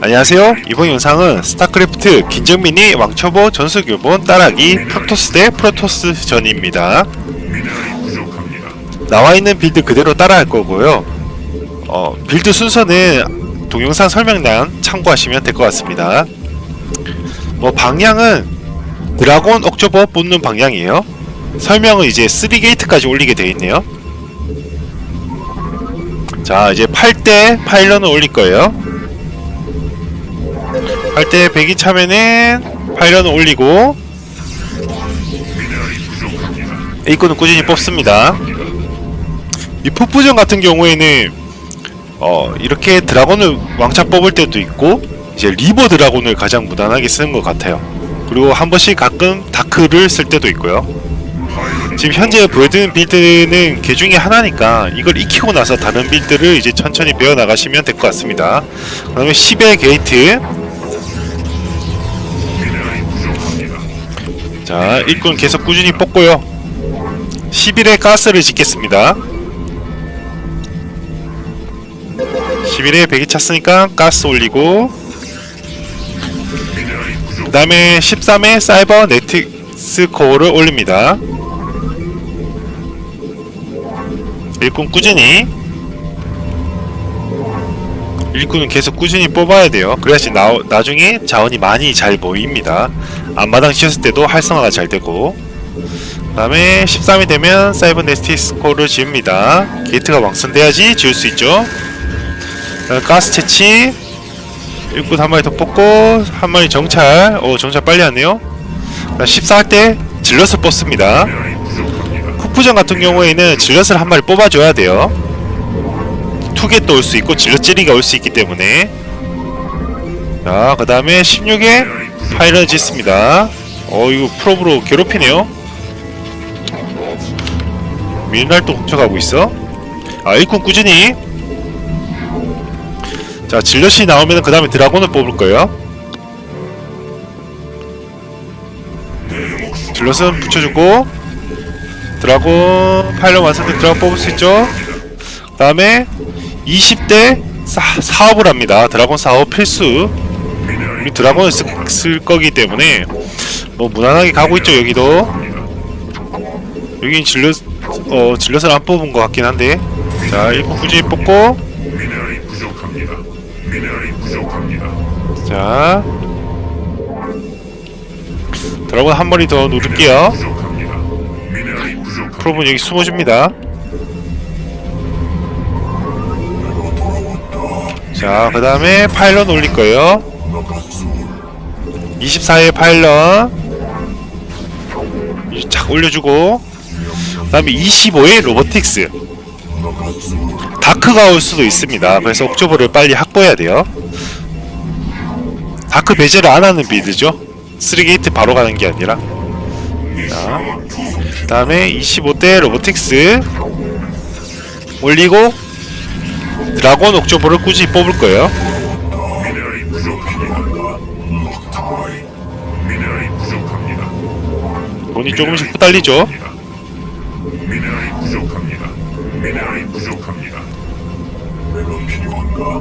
안녕하세요. 이번 영상은 스타크래프트 김정민이 왕초보 전수교본 따라기 프로토스 대 프로토스 전입니다. 나와 있는 빌드 그대로 따라할 거고요. 어, 빌드 순서는 동영상 설명란 참고하시면 될 것 같습니다. 뭐 방향은 드라곤 옥저버 뽑는 방향이에요. 설명은 이제 3게이트까지 올리게 되어 있네요. 자 이제 8대 파일런을 올릴 거예요. 8대 100이 차면은 파일런을 올리고 A권은 꾸준히 뽑습니다. 이 폭부전 같은 경우에는 어 이렇게 드라곤을 왕창 뽑을 때도 있고 이제 리버 드라곤을 가장 무난하게 쓰는 것 같아요. 그리고 한 번씩 가끔 다크를 쓸 때도 있고요. 지금 현재 보여드리는 빌드는 개 중에 하나니까 이걸 익히고 나서 다른 빌드를 이제 천천히 배워 나가시면 될 것 같습니다. 그 다음에 10의 게이트. 자, 일꾼 계속 꾸준히 뽑고요. 11의 가스를 짓겠습니다. 11에 100이 찼으니까 가스 올리고 그 다음에 13에 사이버 네틱스 코어를 올립니다. 일꾼 꾸준히 일꾼은 계속 꾸준히 뽑아야 돼요. 그래야지 나, 나중에 자원이 많이 잘 모입니다. 앞마당 씌웠을 때도 활성화가 잘 되고 그 다음에 13이 되면 사이버 네스티스 코어를 지읍니다. 게이트가 왕성돼야지 지을 수 있죠. 가스 채취 일꾼 한 마리 더 뽑고 한 마리 정찰 오 정찰 빨리 하네요 14할 때 질럿을 뽑습니다 쿠프전 같은 경우에는 질럿을 한 마리 뽑아줘야 돼요 투겟도 올 수 있고 질럿 찌리가 올 수 있기 때문에. 자 그 다음에 16에 파이널 짓습니다. 어 이거 프로브로 괴롭히네요. 밀날도 훔쳐가고 있어. 아 일꾼 꾸준히. 자 질럿이 나오면 그 다음에 드라곤을 뽑을 거예요. 질럿은 붙여주고 드라곤 파일럿 완성된 드라곤 뽑을 수 있죠. 그 다음에 20대 사, 사업을 합니다. 드라곤 사업 필수. 우리 드라곤을 쓰, 쓸 거기 때문에 뭐 무난하게 가고 있죠 여기도. 여긴 질럿 어 질럿을 안 뽑은 것 같긴 한데. 자 일꾼 꾸준히 뽑고. 자. 드라곤 한 마리 더 누를게요. 프로분 여기 숨어줍니다 자 그 다음에 파일럿 올릴 거예요. 24회 파일럿. 이착 올려주고. 그 다음에 25회 로보틱스. 다크가 올 수도 있습니다. 그래서 옥저버를 빨리 확보해야 돼요. 다크 배제를 안 하는 빌드죠. 3게이트 바로 가는 게 아니라. 자, 그 다음에 25대 로보틱스. 올리고 드라곤 옥저버를 꾸준히 뽑을 거예요? 돈이 조금씩 후달리죠? 미네랄이 부족합니다. 미네랄이 부족합니다. 내가 필요한가?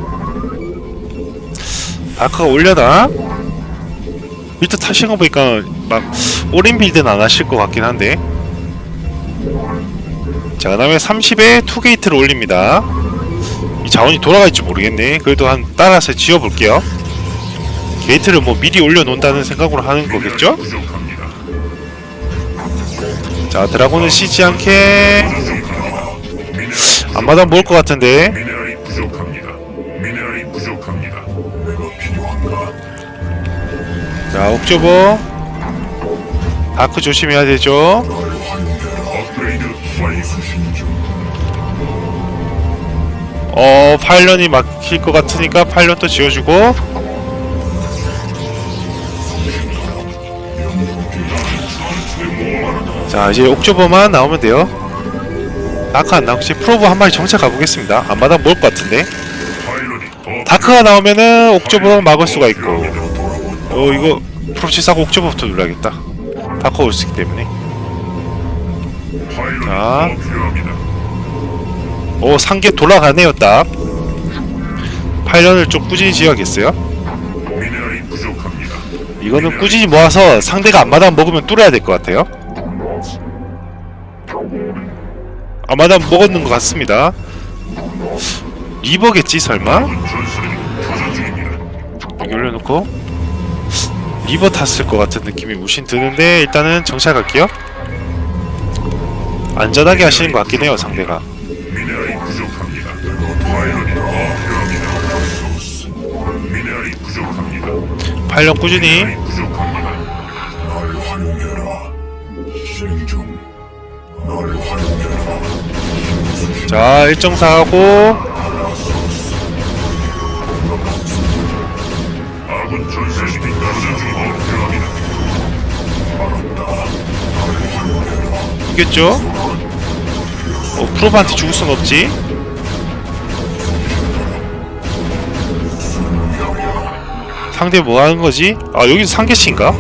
다크가 올려다 빌드 타신 거 보니까 막 올인 빌드는 안 하실 것 같긴 한데. 자 그 다음에 30에 투게이트를 올립니다 이 자원이 돌아갈지 모르겠네. 그래도 한 따라서 지어볼게요. 게이트를 뭐 미리 올려놓는다는 생각으로 하는 거겠죠? 자 드라곤은 쉬지 않게. 앞마당 모을 것 같은데? 자 옥저버. 다크 조심해야 되죠 어 파일런이 막힐 것 같으니까 파일런도 지어주고. 자 이제 옥저버만 나오면 돼요. 다크 안 나오지 프로브 한 마리 정찰 가보겠습니다. 안마당 모을 것 같은데. 다크가 나오면은 옥저버로 막을 수가 있고. 어 이거 프로치 싸고 옥저버부터 눌러야겠다. 다크 올 수 있기 때문에. 자. 오 상계 돌아가네요 딱 파일런을 좀 꾸준히 지어야겠어요 미네랄이 부족합니다. 이거는 꾸준히 모아서 상대가 앞마당 먹으면 뚫어야 될 것 같아요 앞마당 먹었는 것 같습니다 리버겠지 설마? 교전 중입니다. 여기 올려놓고 리버 탔을 것 같은 느낌이 무신 드는데 일단은 정찰 갈게요 안전하게 하시는 것 같긴 해요 상대가 미네랄이. 파일럿 꾸준히. 자 일정사하고. 아군 전설이 교전 중입니다. 필요합니다. 이겼죠? 어, 프로브한테 죽을 순 없지 상대 뭐 하는 거지? 아 여기서 상계치인가?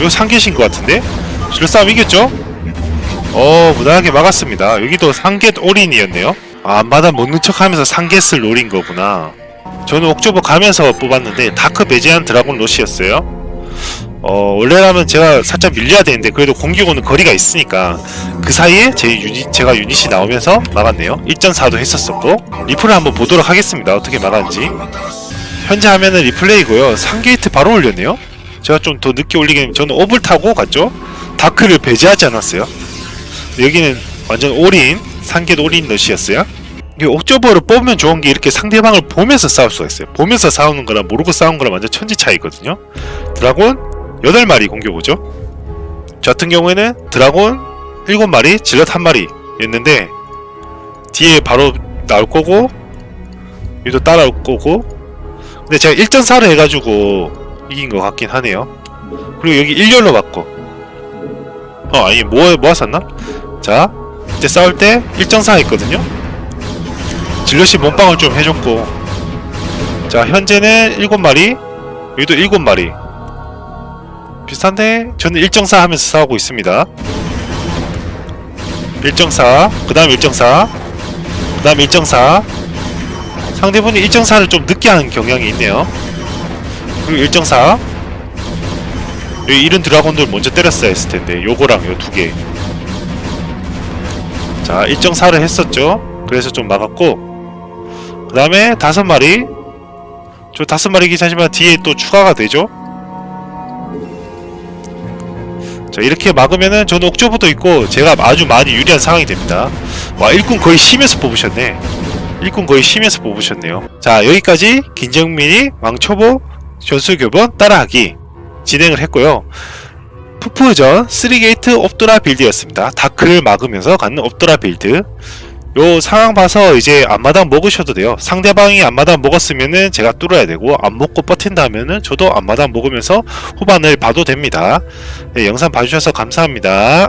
이거 상계신 것 같은데? 실로 싸움 이겼죠? 어 무난하게 막았습니다 여기도 상계 올인이었네요 아 앞마다 먹는 척하면서 상계스를 노린 거구나 저는 옥저버 가면서 뽑았는데 다크 배제한 드라곤 로시였어요 어 원래라면 제가 살짝 밀려야 되는데 그래도 공격오는 거리가 있으니까 그 사이에 제 유닛 제가 유닛이 나오면서 막았네요. 1.4도 했었었고 리플을 한번 보도록 하겠습니다. 어떻게 막았는지. 현재 화면은 리플레이고요. 3게이트 바로 올렸네요. 제가 좀 더 늦게 올리긴 저는 업을 타고 갔죠. 다크를 배제하지 않았어요. 여기는 완전 올인 상계 올인 넛이었어요. 이게 옥저버를 뽑으면 좋은 게 이렇게 상대방을 보면서 싸울 수가 있어요. 보면서 싸우는 거랑 모르고 싸우는 거랑 완전 천지 차이거든요. 드라곤 8마리 공격 오죠? 저 같은 경우에는 드라곤 7마리 질럿 1마리 였는데 뒤에 바로 나올 거고 여기도 따라올 거고 근데 제가 1.4를 해가지고 이긴 것 같긴 하네요. 그리고 여기 1열로 맞고. 어 아니 뭐, 뭐 샀나? 자 이때 싸울 때 1.4 했거든요. 질럿이 몸빵을 좀 해줬고. 자 현재는 7마리 여기도 7마리 비슷한데 저는 1.4 하면서 싸우고 있습니다 1.4그 다음 1.4 그 다음 1.4 상대분이 1.4를 좀 늦게 하는 경향이 있네요 그리고 1.4 여기 이른 드라곤들 먼저 때렸어야 했을 텐데 요거랑 요 두 개. 자 1.4를 했었죠. 그래서 좀 막았고 그 다음에 다섯 마리 저 다섯 마리긴 하지만 뒤에 또 추가가 되죠. 자 이렇게 막으면은 저는 옥저버도 있고 제가 아주 많이 유리한 상황이 됩니다. 와 일꾼 거의 심해서 뽑으셨네. 일꾼 거의 심해서 뽑으셨네요. 자 여기까지 김정민이 왕초보 전술교본 따라하기 진행을 했고요. 푸푸전 3게이트 옵도라 빌드였습니다. 다크를 막으면서 갖는 옵도라 빌드. 요 상황 봐서 이제 앞마당 먹으셔도 돼요. 상대방이 앞마당 먹었으면은 제가 뚫어야 되고 안 먹고 버틴다면은 저도 앞마당 먹으면서 후반을 봐도 됩니다. 네, 영상 봐주셔서 감사합니다.